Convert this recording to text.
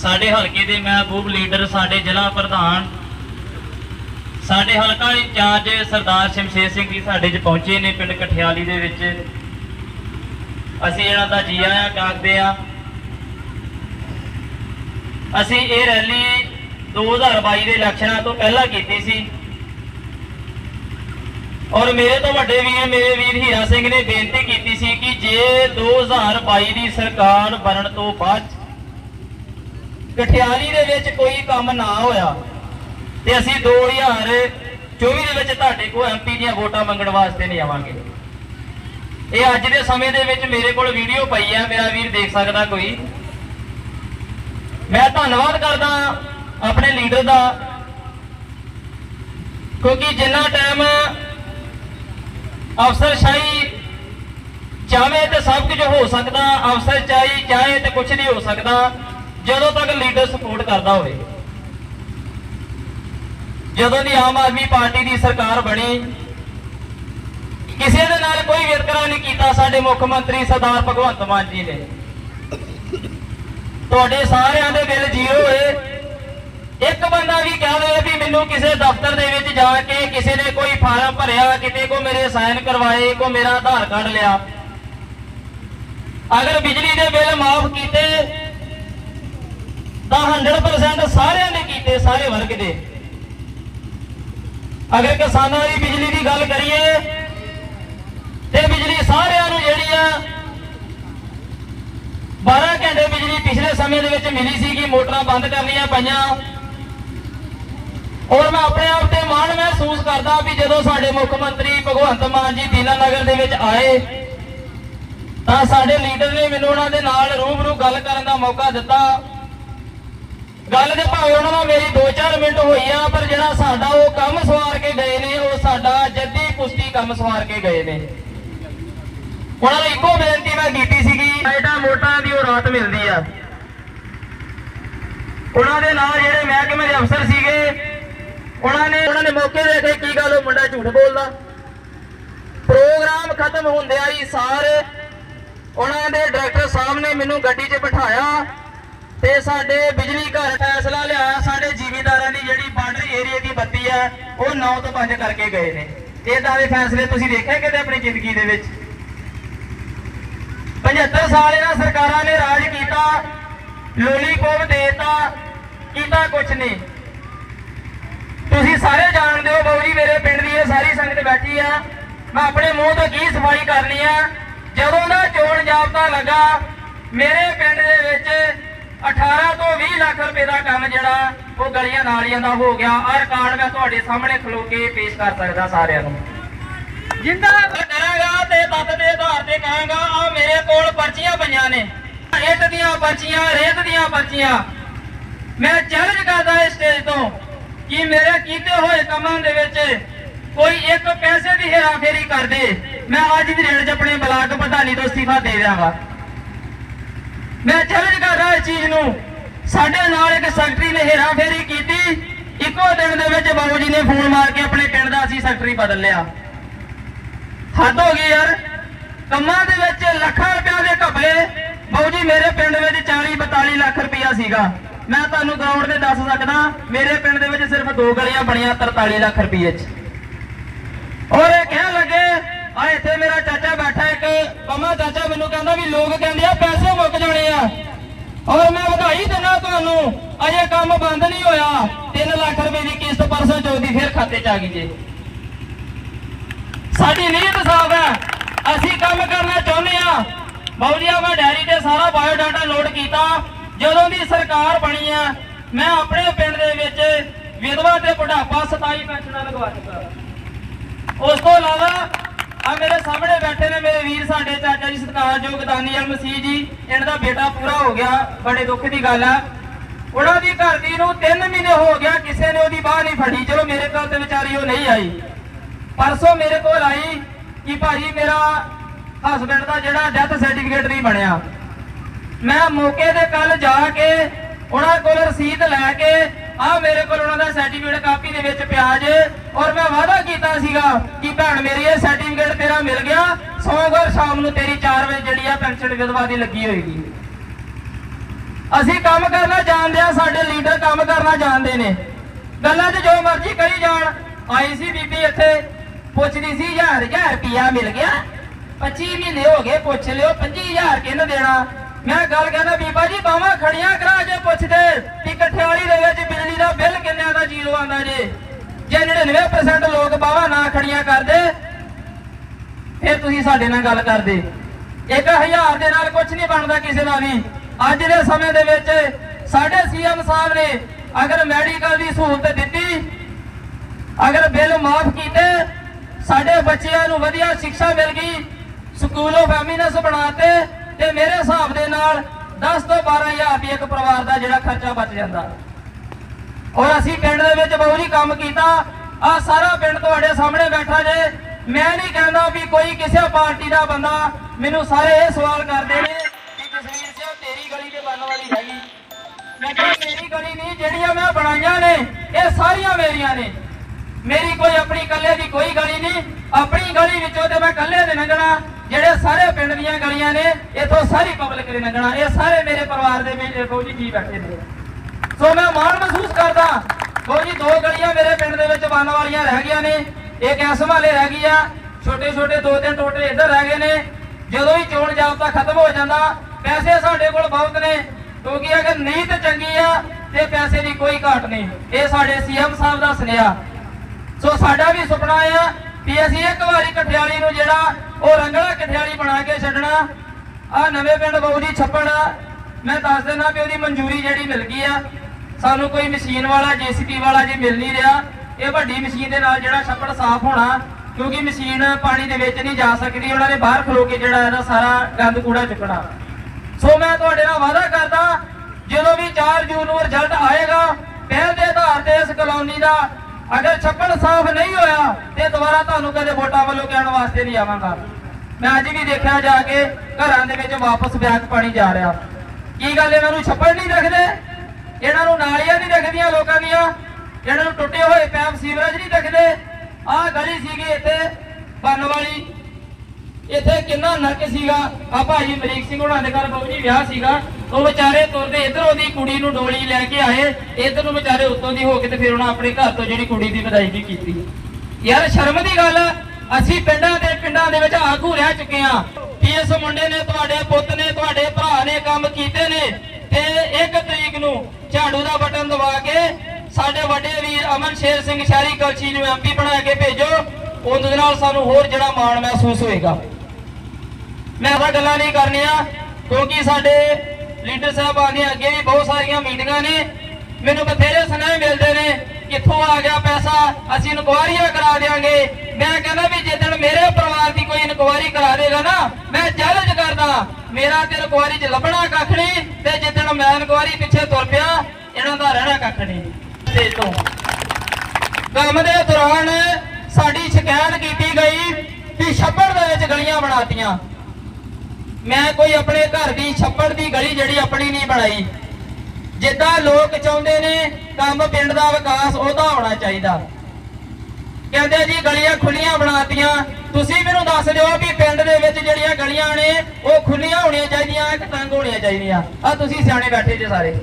ਸਾਡੇ ਹਲਕੇ ਦੇ ਮਹਿਬੂਬ ਲੀਡਰ, ਸਾਡੇ ਜ਼ਿਲ੍ਹਾ ਪ੍ਰਧਾਨ, ਸਾਡੇ ਹਲਕਾ ਇੰਚਾਰਜ ਸਰਦਾਰ ਸ਼ਮਸ਼ੇਰ ਸਿੰਘ ਜੀ ਸਾਡੇ 'ਚ ਪਹੁੰਚੇ ਨੇ ਪਿੰਡ ਕਠਿਆਲੀ ਦੇ ਵਿੱਚ। ਅਸੀਂ ਇਹਨਾਂ ਦਾ ਜੀ ਆਇਆਂ ਕਰਦੇ ਆ। ਅਸੀਂ ਇਹ ਰੈਲੀ 2022 ਦੇ ਇਲੈਕਸ਼ਨਾਂ ਤੋਂ ਪਹਿਲਾਂ ਕੀਤੀ ਸੀ। ਔਰ ਮੇਰੇ ਤੋਂ ਵੱਡੇ ਵੀਰ, ਮੇਰੇ ਵੀਰ ਹੀਰਾ ਸਿੰਘ ਨੇ ਬੇਨਤੀ ਕੀਤੀ ਸੀ ਕਿ ਜੇ 2022 ਦੀ ਸਰਕਾਰ ਬਣਨ ਤੋਂ ਬਾਅਦ ਕਠਿਆਲੀ ਦੇ ਵਿੱਚ ਕੋਈ ਕੰਮ ਨਾ ਹੋਇਆ ਤੇ ਅਸੀਂ 2024 ਦੇ ਵਿੱਚ ਤੁਹਾਡੇ ਕੋਲ ਐਮਪੀ ਦੀਆਂ ਵੋਟਾਂ ਮੰਗਣ ਵਾਸਤੇ ਨਹੀਂ ਆਵਾਂਗੇ। ਇਹ ਅੱਜ ਦੇ ਸਮੇਂ ਦੇ ਵਿੱਚ ਮੇਰੇ ਕੋਲ ਵੀਡੀਓ ਪਈ ਆ ਮੇਰਾ ਵੀਰ ਦੇਖ ਸਕਦਾ ਕੋਈ। ਮੈਂ ਧੰਨਵਾਦ ਕਰਦਾ ਆਪਣੇ ਲੀਡਰ ਦਾ, ਕਿਉਂਕਿ ਜਿੰਨਾ ਟਾਈਮ ਅਫਸਰਸ਼ਾਹੀ ਚਾਹੇ ਤੇ ਸਭ ਕੁਝ ਹੋ ਸਕਦਾ, ਅਫਸਰਸ਼ਾਹੀ ਚਾਹੇ ਤੇ ਕੁਝ ਨਹੀਂ ਹੋ ਸਕਦਾ ਜਦੋਂ ਤੱਕ ਲੀਡਰ ਸਪੋਰਟ ਕਰਦਾ ਹੋਵੇ। ਜਦੋਂ ਦੀ ਆਮ ਆਦਮੀ ਪਾਰਟੀ ਦੀ ਸਰਕਾਰ ਬਣੀ, ਕਿਸੇ ਦੇ ਨਾਲ ਕੋਈ ਵਿਤਕਰਾ ਨਹੀਂ ਕੀਤਾ ਸਾਡੇ ਮੁੱਖ ਮੰਤਰੀ ਸਰਦਾਰ ਭਗਵੰਤ ਮਾਨ ਜੀ ਨੇ। ਤੁਹਾਡੇ ਸਾਰਿਆਂ ਦੇ ਬਿੱਲ ਜ਼ੀਰੋ ਹੋਏ। ਇੱਕ ਬੰਦਾ ਵੀ ਕਹਿ ਦੇ ਵੀ ਮੈਨੂੰ ਕਿਸੇ ਦਫ਼ਤਰ ਦੇ ਵਿੱਚ ਜਾ ਕੇ ਕਿਸੇ ਨੇ ਕੋਈ ਫਾਰਮ ਭਰਿਆ, ਕਿਤੇ ਕੋ ਮੇਰੇ ਸਾਈਨ ਕਰਵਾਏ, ਕੋ ਮੇਰਾ ਆਧਾਰ ਕਾਰਡ ਲਿਆ। ਅਗਰ ਬਿਜਲੀ ਦੇ ਬਿੱਲ ਮਾਫ ਕੀਤੇ ਤਾਂ 100% ਸਾਰਿਆਂ ਨੇ ਕੀਤੇ, ਸਾਰੇ ਵਰਗ ਦੇ। ਅਗਰ ਕਿਸਾਨਾਂ ਦੀ ਬਿਜਲੀ ਦੀ ਗੱਲ ਕਰੀਏ, ਤੇ ਬਿਜਲੀ ਸਾਰਿਆਂ ਨੂੰ ਜਿਹੜੀ ਆ 12 ਘੰਟੇ ਬਿਜਲੀ ਪਿਛਲੇ ਸਮੇਂ ਦੇ ਵਿੱਚ ਮਿਲੀ ਸੀ ਕਿ ਮੋਟਰਾਂ ਬੰਦ ਕਰਨੀਆਂ ਪਈਆਂ। ਔਰ ਮੈਂ ਆਪਣੇ ਆਪ ਤੇ ਮਾਣ ਮਹਿਸੂਸ ਕਰਦਾ ਵੀ ਜਦੋਂ ਸਾਡੇ ਮੁੱਖ ਮੰਤਰੀ ਭਗਵੰਤ ਮਾਨ ਜੀ ਦੀਨਾਨਗਰ ਦੇ ਵਿੱਚ ਆਏ, ਤਾਂ ਸਾਡੇ ਲੀਡਰ ਨੇ ਮੈਨੂੰ ਉਹਨਾਂ ਦੇ ਨਾਲ ਰੂਬਰੂ ਗੱਲ ਕਰਨ ਦਾ ਮੌਕਾ ਦਿੱਤਾ। ਗੱਲ ਤੇ ਭਾਵੇਂ ਉਹਨਾਂ ਨਾਲ ਮੇਰੀ 2-4 ਮਿੰਟ ਹੋਈ ਆ, ਪਰ ਜਿਹੜਾ ਸਾਡਾ ਉਹ ਕੰਮ ਸਵਾਰ ਕੇ ਗਏ ਨੇ, ਉਹ ਸਾਡਾ ਜੱਦੀ ਕੁਸ਼ਤੀ ਕੰਮ ਸਵਾਰ ਕੇ ਗਏ ਨੇ। ਉਹਨਾਂ ਨੂੰ ਇੱਕੋ ਬੇਨਤੀ ਮੈਂ ਕੀਤੀ ਸੀਗੀ ਐਡਾ ਮੋਟਾਂ ਦੀ ਉਹ ਰਾਤ ਮਿਲਦੀ ਆ। ਉਹਨਾਂ ਦੇ ਨਾਲ ਜਿਹੜੇ ਮਹਿਕਮੇ ਦੇ ਅਫਸਰ ਸੀਗੇ, ਉਹਨਾਂ ਨੇ ਉਹਨਾਂ ਨੇ ਮੌਕੇ ਦੇ ਕੇ ਕੀ ਗੱਲ, ਉਹ ਮੁੰਡਾ ਝੂਠ ਬੋਲਦਾ। ਪ੍ਰੋਗਰਾਮ ਖਤਮ ਹੁੰਦਿਆਂ ਹੀ ਸਾਰੇ ਉਹਨਾਂ ਦੇ ਡਾਇਰੈਕਟਰ ਸਾਹਿਬ ਨੇ ਮੈਨੂੰ ਗੱਡੀ 'ਚ ਬਿਠਾਇਆ। ਤੇ ਸਾਡੇ ਬਿਜਲੀ ਘਰ ਫੈਸਲਾ ਲਿਆ, ਸਾਡੇ ਜ਼ਿਮੀਂਦਾਰਾਂ ਦੀ ਜਿਹੜੀ ਬਾਰਡਰ ਏਰੀਆ ਦੀ ਬੱਤੀ ਆ, ਉਹ 9 ਤੋਂ 5 ਕਰਕੇ ਗਏ ਨੇ। ਇਦਾਂ ਦੇ ਫੈਸਲੇ ਤੁਸੀਂ ਦੇਖਿਆ ਕਿਤੇ ਆਪਣੀ ਜ਼ਿੰਦਗੀ ਦੇ ਵਿੱਚ? 75 ਸਾਲ ਇਹਨਾਂ ਸਰਕਾਰਾਂ ਨੇ ਰਾਜ ਕੀਤਾ, ਲੋਲੀਪੋਪ ਦੇਤਾ, ਕੀਤਾ ਕੁਛ ਨਹੀਂ। ਤੁਸੀਂ ਸਾਰੇ ਜਾਣਦੇ ਹੋ ਬਾਊ ਜੀ ਮੇਰੇ ਪਿੰਡ ਦੀ ਇਹ ਸਾਰੀ ਸੰਗਤ ਬੈਠੀ ਆ। ਮੈਂ ਆਪਣੇ ਮੂੰਹ ਤੋਂ ਕੀ ਸਫ਼ਾਈ ਕਰਨੀ ਆ? ਜਦੋਂ ਦਾ ਚੋਣ ਜਾਬਤਾ ਲੱਗਾ, ਮੇਰੇ ਪਿੰਡ ਦੇ ਵਿੱਚ 18 ਤੋਂ 20 ਲੱਖ ਰੁਪਏ ਦਾ ਕੰਮ ਜਿਹੜਾ ਉਹ ਗਲੀਆਂ ਨਾਲੀਆਂ ਦਾ ਹੋ ਗਿਆ। ਆਹ ਰਿਕਾਰਡ ਮੈਂ ਤੁਹਾਡੇ ਸਾਹਮਣੇ ਖਲੋ ਕੇ ਪੇਸ਼ ਕਰ ਸਕਦਾ ਸਾਰਿਆਂ ਨੂੰ। ਜਿੰਦਾ ਕਰਾਂਗਾ ਤੇ ਤੱਤ ਦੇ ਆਧਾਰ ਤੇ ਕਹਾਂਗਾ ਆ ਮੇਰੇ ਕੋਲ ਪਰਚੀਆਂ ਪਈਆਂ ਨੇ। ਇੱਟ ਦੀਆਂ ਪਰਚੀਆਂ, ਰੇਤ ਦੀਆਂ ਪਰਚੀਆਂ। ਮੈਂ ਚੈਲੰਜ ਕਰਦਾ ਇਸ ਸਟੇਜ ਤੋਂ ਕਿ ਮੇਰੇ ਕੀਤੇ ਹੋਏ ਕੰਮਾਂ ਦੇ ਵਿੱਚ ਕੋਈ ਇੱਕ ਪੈਸੇ ਦੀ ਹੇਰਾਫੇਰੀ ਕਰ ਦੇ। ਮੈਂ ਅੱਜ ਦੀ ਰੇਡ 'ਚ ਆਪਣੇ ਬਲਾਕ ਪ੍ਰਧਾਨੀ ਤੋਂ ਅਸਤੀਫਾ ਦੇ ਦਿਆਂਗਾ। ਮੈਂ ਚੈਲੰਜ ਕਰਦਾ ਇਸ ਚੀਜ਼ ਨੂੰ। ਸਾਡੇ ਨਾਲ ਇੱਕ ਸੈਕਟਰੀ ਨੇ ਹੇਰਾਫੇਰੀ ਕੀਤੀ। ਇੱਕੋ ਦਿਨ ਦੇ ਵਿੱਚ ਬਾਬੂ ਜੀ ਨੇ ਫੋਨ ਮਾਰ ਕੇ ਆਪਣੇ ਪਿੰਡ ਦਾ ਅਸੀਂ ਸੈਕਟਰੀ ਬਦਲ ਲਿਆ। ਹੱਦ ਹੋ ਗਈ ਯਾਰ। ਕੰਮਾਂ ਦੇ ਵਿੱਚ ਲੱਖਾਂ ਰੁਪਏ ਦੇ ਘਪਲੇ। ਬਾਊ ਜੀ ਮੇਰੇ ਪਿੰਡ ਵਿੱਚ 40 42 ਲੱਖ ਰੁਪਇਆ ਸੀਗਾ। ਮੈਂ ਤੁਹਾਨੂੰ ਗਰਾਊਂਡ ਤੇ ਦੱਸ ਸਕਦਾ, ਮੇਰੇ ਪਿੰਡ ਦੇ ਵਿੱਚ ਸਿਰਫ ਦੋ ਗਲੀਆਂ ਬਣੀਆਂ 43 ਲੱਖ ਰੁਪਏ 'ਚ ਔਰ ਇਹ ਕਹਿਣ ਲੱਗੇ ਆ ਇੱਥੇ ਮੇਰਾ ਚਾਚਾ ਬੈਠਾ ਇੱਕ, ਪੰਮਾ ਚਾਚਾ ਮੈਨੂੰ ਕਹਿੰਦਾ ਵੀ ਲੋਕ ਕਹਿੰਦੇ ਆ ਪੈਸੇ ਮੁੱਕ ਜਾਣੇ ਆ। ਔਰ ਮੈਂ ਵਧਾਈ ਦਿੰਦਾ ਤੁਹਾਨੂੰ, ਅਜੇ ਕੰਮ ਬੰਦ ਨਹੀਂ ਹੋਇਆ। 3 ਲੱਖ ਰੁਪਏ ਦੀ ਕਿਸ਼ਤ ਪਰਸੋਂ ਚੌਥੀ ਫੇਰ ਖਾਤੇ 'ਚ ਆ ਗਈ ਜੇ। ਸਾਡੀ ਨੀਅਤ ਸਾਫ਼ ਹੈ। ਅਸੀਂ ਕੰਮ ਕਰਨਾ ਚਾਹੁੰਦੇ ਆ ਬਾਉਲੀਆ ਮੈਂ ਡੈਰੀ ਤੇ ਸਾਰਾ ਬਾਇਓ ਡਾਟਾ ਲੋਡ ਕੀਤਾ। ਜਦੋਂ ਦੀ ਸਰਕਾਰ ਬਣੀ ਆ, ਮੈਂ ਆਪਣੇ ਪਿੰਡ ਦੇ ਵਿੱਚ ਵਿਧਵਾ ਤੇ ਬੁਢਾਪਾ 27 ਪੈਨਸ਼ਨਾਂ ਲਗਵਾ ਚੁੱਕਾ ਉਸ ਤੋਂ ਇਲਾਵਾ ਆ ਮੇਰੇ ਸਾਹਮਣੇ ਬੈਠੇ ਨੇ ਮੇਰੇ ਵੀਰ ਸਾਡੇ ਚਾਚਾ ਜੀ ਸਤਿਕਾਰਯੋਗ ਦਾਨੀਅਲ ਮਸੀਹ ਜੀ, ਇਹਨਾਂ ਦਾ ਬੇਟਾ ਪੂਰਾ ਹੋ ਗਿਆ, ਬੜੇ ਦੁੱਖ ਦੀ ਗੱਲ ਆ। ਉਹਨਾਂ ਦੀ ਘਰ ਦੀ ਨੂੰ 3 ਮਹੀਨੇ ਹੋ ਗਿਆ, ਕਿਸੇ ਨੇ ਉਹਦੀ ਬਾਹ ਨਹੀਂ ਫੜੀ ਚਲੋ ਮੇਰੇ ਕੋਲ ਤੇ ਵਿਚਾਰੀ ਉਹ ਨਹੀਂ ਆਈ। ਪਰਸੋਂ ਮੇਰੇ ਕੋਲ ਆਈ ਕਿ ਭਾਜੀ ਮੇਰਾ ਹਸਬੰਡ ਦਾ ਜਿਹੜਾ ਡੈਥ ਸਰਟੀਫਿਕੇਟ ਨਹੀਂ ਬਣਿਆ। ਮੈਂ ਮੌਕੇ ਤੇ ਕੱਲ ਜਾ ਕੇ ਉਹਨਾਂ ਕੋਲ ਰਸੀਦ ਲੈ ਕੇ ਆ ਮੇਰੇ ਕੋਲ ਉਹਨਾਂ ਦਾ ਸਰਟੀਫਿਕੇਟ ਕਾਪੀ ਦੇ ਵਿੱਚ ਪਿਆ ਜੇ। ਔਰ ਮੈਂ ਵਾਅਦਾ ਕੀਤਾ ਸੀਗਾ ਕਿ ਭੈਣ ਮੇਰੀ ਇਹ ਸਰਟੀਫਿਕੇਟ ਤੇਰਾ ਮਿਲ ਗਿਆ। ਸੋਮਵਾਰ ਸ਼ਾਮ ਨੂੰ ਤੇਰੀ 4 ਵਜੇ ਜਿਹੜੀ ਆ ਪੈਨਸ਼ਨ ਵਿਧਵਾ ਦੀ ਲੱਗੀ ਹੋਏਗੀ। ਅਸੀਂ ਕੰਮ ਕਰਨਾ ਜਾਣਦੇ ਆ, ਸਾਡੇ ਲੀਡਰ ਕੰਮ ਕਰਨਾ ਜਾਣਦੇ ਨੇ। ਗੱਲਾਂ 'ਚ ਜੋ ਮਰਜ਼ੀ ਕਹੀ ਜਾਣ। ਆਈ ਸੀ ਬੀਬੀ ਇੱਥੇ, ਪੁੱਛਦੀ ਸੀ, ਹਜ਼ਾਰ ਹਜ਼ਾਰ ਰੁਪਿਆ ਮਿਲ ਗਿਆ। 25 ਮਹੀਨੇ ਹੋ ਗਏ, ਪੁੱਛ ਲਿਓ 25000 ਕਿਹਨੂੰ ਦੇਣਾ? ਮੈਂ ਗੱਲ ਕਹਿੰਦਾ ਬੀਬਾ ਜੀ ਬਾਵਾ ਖੜੀਆਂ ਕਰਾ ਕੇ ਪੁੱਛਦੇ ਕਿ ਕਠਿਆਲੀ ਦੇ ਵਿੱਚ ਬਿਜਲੀ ਦਾ ਬਿੱਲ ਕਿੰਨਿਆਂ ਦਾ ਜ਼ੀਰੋ ਆਂਦਾ ਜੇ। ਜੇ 99% ਲੋਕ ਬਾਵਾ ਨਾ ਖੜੀਆਂ ਕਰਦੇ, ਫਿਰ ਤੁਸੀਂ ਸਾਡੇ ਨਾਲ ਗੱਲ ਕਰਦੇ। ਇੱਕ ਦੇ ਨਾਲ ਕੁਝ ਨਹੀਂ ਬਣਦਾ ਕਿਸੇ ਦਾ ਵੀ। ਅੱਜ ਦੇ ਸਮੇਂ ਦੇ ਵਿੱਚ ਸਾਡੇ ਸੀਐਮ ਸਾਹਿਬ ਨੇ ਅਗਰ ਮੈਡੀਕਲ ਦੀ ਸਹੂਲਤ ਦਿੱਤੀ, ਅਗਰ ਬਿੱਲ ਮਾਫ ਕੀਤੇ, ਸਾਡੇ ਬੱਚਿਆਂ ਨੂੰ ਵਧੀਆ ਸਿੱਖਿਆ ਮਿਲ ਗਈ, ਸਕੂਲ ਆਫ ਐਮਿਨੈਂਸ ਬਣਾਤੇ ਤੇ ਮੇਰੇ ਹਿਸਾਬ ਦੇ ਨਾਲ 10 ਤੋਂ 12000 ਰੁਪਏ ਇੱਕ ਪਰਿਵਾਰ ਦਾ ਜਿਹੜਾ ਖਰਚਾ ਬਚ ਜਾਂਦਾ। ਔਰ ਅਸੀਂ ਪਿੰਡ ਦੇ ਵਿੱਚ ਬਹੁਤ ਹੀ ਕੰਮ ਕੀਤਾ ਆ ਸਾਰਾ ਪਿੰਡ ਤੁਹਾਡੇ ਸਾਹਮਣੇ ਬੈਠਾ ਜੇ। ਮੈਂ ਨਹੀਂ ਕਹਿੰਦਾ ਵੀ ਕੋਈ ਕਿਸੇ ਪਾਰਟੀ ਦਾ ਬੰਦਾ ਮੈਨੂੰ ਸਾਰੇ ਇਹ ਸਵਾਲ ਕਰਦੇ ਨੇ ਕਿ ਜਸਵੀਰ ਸਿੰਘ ਤੇਰੀ ਗਲੀ ਦੇ ਬਣਨ ਵਾਲੀ ਹੈਗੀ। ਮੈਂ ਕਹਿੰਦਾ ਮੇਰੀ ਗਲੀ ਨਹੀਂ, ਜਿਹੜੀਆਂ ਮੈਂ ਬਣਾਈਆਂ ਨੇ, ਇਹ ਸਾਰੀਆਂ ਮੇਰੀਆਂ ਨੇ। ਮੇਰੀ ਕੋਈ ਆਪਣੀ ਇਕੱਲੇ ਦੀ ਕੋਈ ਗਲੀ ਨਹੀਂ, ਆਪਣੀ ਗਲੀ ਵਿੱਚੋਂ ਤੇ ਮੈਂ ਇਕੱਲੇ ਦੇ ਲੰਘਣਾ। ਜਿਹੜੇ ਸਾਰੇ ਪਿੰਡ ਦੀਆਂ ਗਲੀਆਂ ਨੇ, ਇੱਥੋਂ ਸਾਰੀ ਪਬਲਿਕ ਦੇ ਲੰਘਣਾ। ਇਹ ਸਾਰੇ ਮੇਰੇ ਪਰਿਵਾਰ ਦੇ ਵਿੱਚ ਫੌਜੀ ਜੀ ਬੈਠੇ ਨੇ। ਸੋ ਮੈਂ ਮਾਣ ਮਹਿਸੂਸ ਕਰਦਾ, ਫੌਜੀ ਦੋ ਗਲੀਆਂ ਮੇਰੇ ਪਿੰਡ ਦੇ ਵਿੱਚ ਬਣਨ ਵਾਲੀਆਂ ਰਹਿ ਗਈਆਂ ਨੇ। ਇੱਕ ਇਸ ਵਾਲੇ ਰਹਿ ਗਈ ਆ, ਛੋਟੇ ਛੋਟੇ ਦੋ ਤਿੰਨ ਟੋਟੇ ਇੱਧਰ ਰਹਿ ਗਏ ਨੇ। ਜਦੋਂ ਹੀ ਚੋਣ ਜਾਬਤਾ ਖਤਮ ਹੋ ਜਾਂਦਾ, ਪੈਸੇ ਸਾਡੇ ਕੋਲ ਬਹੁਤ ਨੇ। ਕਿਉਂਕਿ ਅਗਰ ਨੀਤ ਚੰਗੀ ਆ, ਤੇ ਪੈਸੇ ਦੀ ਕੋਈ ਘਾਟ ਨਹੀਂ। ਇਹ ਸਾਡੇ ਸੀਐਮ ਸਾਹਿਬ ਦਾ ਸੁਨੇਹਾ। ਸੋ ਸਾਡਾ ਵੀ ਸੁਪਨਾ ਆ ਕਿ ਅਸੀਂ ਇੱਕ ਵਾਰੀ ਕਠਿਆਲੀ ਨੂੰ ਜਿਹੜਾ ਉਹ ਰੰਗਲਾ ਕਠਿਆਲੀ ਬਣਾ ਕੇ ਛੱਡਣਾ। ਆ ਨਵੇਂ ਪਿੰਡ ਬਹੂਜੀ ਛੱਪੜ ਆ। ਮੈਂ ਦੱਸ ਦਿੰਦਾ ਵੀ ਉਹਦੀ ਮਨਜ਼ੂਰੀ ਜਿਹੜੀ ਮਿਲ ਗਈ ਆ। ਸਾਨੂੰ ਕੋਈ ਮਸ਼ੀਨ ਵਾਲਾ, ਜੀਸੀਪੀ ਵਾਲਾ ਜੀ ਮਿਲ ਨਹੀਂ ਰਿਹਾ, ਇਹ ਵੱਡੀ ਮਸ਼ੀਨ ਦੇ ਨਾਲ ਜਿਹੜਾ ਛੱਪੜ ਸਾਫ਼ ਹੋਣਾ, ਕਿਉਂਕਿ ਮਸ਼ੀਨ ਪਾਣੀ ਦੇ ਵਿੱਚ ਨਹੀਂ ਜਾ ਸਕਦੀ, ਉਹਨਾਂ ਨੇ ਬਾਹਰ ਖਲੋ ਕੇ ਜਿਹੜਾ ਇਹਦਾ ਸਾਰਾ ਗੰਦ ਕੂੜਾ ਚੁੱਕਣਾ। ਸੋ ਮੈਂ ਤੁਹਾਡੇ ਨਾਲ ਵਾਅਦਾ ਕਰਦਾ, ਜਦੋਂ ਵੀ 4 ਜੂਨ ਨੂੰ ਰਿਜ਼ਲਟ ਆਏਗਾ, ਪਹਿਲ ਦੇ ਆਧਾਰ ਤੇ ਇਸ ਕਲੋਨੀ ਦਾ ਅਗਰ ਛੱਪੜ ਸਾਫ਼ ਨਹੀਂ ਹੋਇਆ, ਤੇ ਦੁਬਾਰਾ ਤੁਹਾਨੂੰ ਕਦੇ ਵੋਟਾਂ ਵੱਲੋਂ ਕਹਿਣ ਵਾਸਤੇ ਨਹੀਂ ਆਵਾਂਗਾ। ਮੈਂ ਅੱਜ ਵੀ ਦੇਖਿਆ ਜਾ ਕੇ ਘਰਾਂ ਦੇ ਵਿੱਚ ਵਾਪਸ ਵਿਆਹ ਪਾਣੀ ਜਾ ਰਿਹਾ। ਕੀ ਗੱਲ ਇਹਨਾਂ ਨੂੰ ਛੱਪੜ ਨਹੀਂ ਰੱਖਦੇ? ਇਹਨਾਂ ਨੂੰ ਨਾਲੀਆਂ ਨਹੀਂ ਰੱਖਦੀਆਂ ਲੋਕਾਂ ਦੀਆਂ। ਇਹਨਾਂ ਨੂੰ ਟੁੱਟੇ ਹੋਏ ਪੈਪ ਸੀਵਰੇਜ ਨਹੀਂ ਦਿਖਦੇ ਆਹ ਗਲੀ ਸੀਗੀ ਇੱਥੇ ਬੰਨ ਵਾਲੀ। ਇੱਥੇ ਕਿੰਨਾ ਨਰਕ ਸੀਗਾ। ਆ ਭਾਜੀ ਮਰੀਕ ਸਿੰਘ ਉਹਨਾਂ ਦੇ ਘਰ ਬਾਬੂ ਜੀ ਵਿਆਹ ਸੀਗਾ। ਉਹ ਵਿਚਾਰੇ ਤੁਰਦੇ ਇਧਰ ਦੀ ਕੁੜੀ ਨੂੰ ਡੋਲੀ ਲੈ ਕੇ ਆਏ। ਇਧਰ ਨੂੰ ਵਿਚਾਰੇ ਉੱਤੋਂ ਦੀ ਹੋ ਕੇ ਤੇ ਫਿਰ ਉਹਨਾਂ ਆਪਣੇ ਘਰ ਤੋਂ ਜਿਹੜੀ ਕੁੜੀ ਦੀ ਵਿਦਾਇਗੀ ਕੀਤੀ। ਯਾਰ ਸ਼ਰਮ ਦੀ ਗੱਲ ਆ, ਅਸੀਂ ਪਿੰਡਾਂ ਦੇ ਪਿੰਡਾਂ ਦੇ ਵਿੱਚ ਆਗੂ ਰਹਿ ਚੁੱਕੇ ਆ ਇਸ ਮੁੰਡੇ ਨੇ, ਤੁਹਾਡੇ ਪੁੱਤ ਨੇ, ਤੁਹਾਡੇ ਭਰਾ ਨੇ ਕੰਮ ਕੀਤੇ ਨੇ ਤੇ ਇੱਕ ਤਰੀਕ ਨੂੰ ਝਾੜੂ ਦਾ ਬਟਨ ਦਬਾ ਕੇ ਸਾਡੇ ਵੱਡੇ ਵੀਰ ਅਮਨ ਸ਼ੇਰ ਸਿੰਘ ਸ਼ਹਿਰੀ ਕਲਚੀ ਨੂੰ ਐਮਪੀ ਬਣਾ ਕੇ ਭੇਜੋ। ਉਹਦੇ ਨਾਲ ਸਾਨੂੰ ਹੋਰ ਜਿਹੜਾ ਮਾਣ ਮਹਿਸੂਸ ਹੋਏਗਾ। ਮੈਂ ਤਾਂ ਗੱਲਾਂ ਨਹੀਂ ਕਰਨੀਆਂ, ਕਿਉਂਕਿ ਸਾਡੇ ਲੀਡਰ ਸਾਹਿਬਾਨ ਨੇ ਅੱਗੇ ਵੀ ਬਹੁਤ ਸਾਰੀਆਂ ਮੀਟਿੰਗਾਂ ਨੇ। ਮੈਨੂੰ ਬਥੇਰੇ ਸੁਨੇਹੇ ਮਿਲਦੇ ਨੇ, ਕਿੱਥੋਂ ਆ ਗਿਆ ਪੈਸਾ, ਅਸੀਂ ਇਨਕੁਆਰੀਆਂ ਕਰਾ ਦੇਾਂਗੇ ਮੈਂ ਕਹਿੰਦਾ ਵੀ ਜਿੱਦਣ ਮੇਰੇ ਪਰਿਵਾਰ ਦੀ ਕੋਈ ਇਨਕੁਆਇਰੀ ਕਰਾ ਦੇਗਾ ਨਾ, ਮੈਂ ਚੈਲੰਜ ਕਰਦਾ। ਮੇਰਾ ਤੇ ਇਨਕੁਆਰੀ 'ਚ ਲੱਭਣਾ ਕੱਖ ਨਹੀਂ, ਤੇ ਜਿੱਦਣ ਮੈਂ ਇਨਕੁਆਰੀ ਪਿੱਛੇ ਤੁਰ ਪਿਆ, ਇਹਨਾਂ ਦਾ ਰਹਿਣਾ ਕੱਖ ਨਹੀਂ। ਤੇ ਤੋਂ ਕੰਮ ਦੇ ਦੌਰਾਨ ਸਾਡੀ ਸ਼ਿਕਾਇਤ ਕੀਤੀ ਗਈ ਕਿ ਛੱਪੜ ਦੇ ਵਿੱਚ ਗਲੀਆਂ ਬਣਾਤੀਆਂ। ਮੈਂ ਕੋਈ ਆਪਣੇ ਘਰ ਦੀ ਛੱਪੜ ਦੀ ਗਲੀ ਜਿਹੜੀ ਆਪਣੀ ਨਹੀਂ ਬਣਾਈ। ਜਿੱਦਾਂ ਲੋਕ ਚਾਹੁੰਦੇ ਨੇ, ਕੰਮ ਪਿੰਡ ਦਾ ਵਿਕਾਸ, ਉਹਦਾ ਹੋਣਾ ਚਾਹੀਦਾ। ਕਹਿੰਦੇ ਜੀ, ਗਲੀਆਂ ਖੁੱਲੀਆਂ ਬਣਾਤੀਆਂ। ਤੁਸੀਂ ਮੈਨੂੰ ਦੱਸ ਦਿਓ ਵੀ ਪਿੰਡ ਦੇ ਵਿੱਚ ਜਿਹੜੀਆਂ ਗਲੀਆਂ ਨੇ, ਉਹ ਖੁੱਲੀਆਂ ਹੋਣੀਆਂ ਚਾਹੀਦੀਆਂ, ਕਿ ਤੰਗ ਹੋਣੀਆਂ ਚਾਹੀਦੀਆਂ। ਆ ਤੁਸੀਂ ਸਿਆਣੇ ਬੈਠੇ ਜੇ ਸਾਰੇ।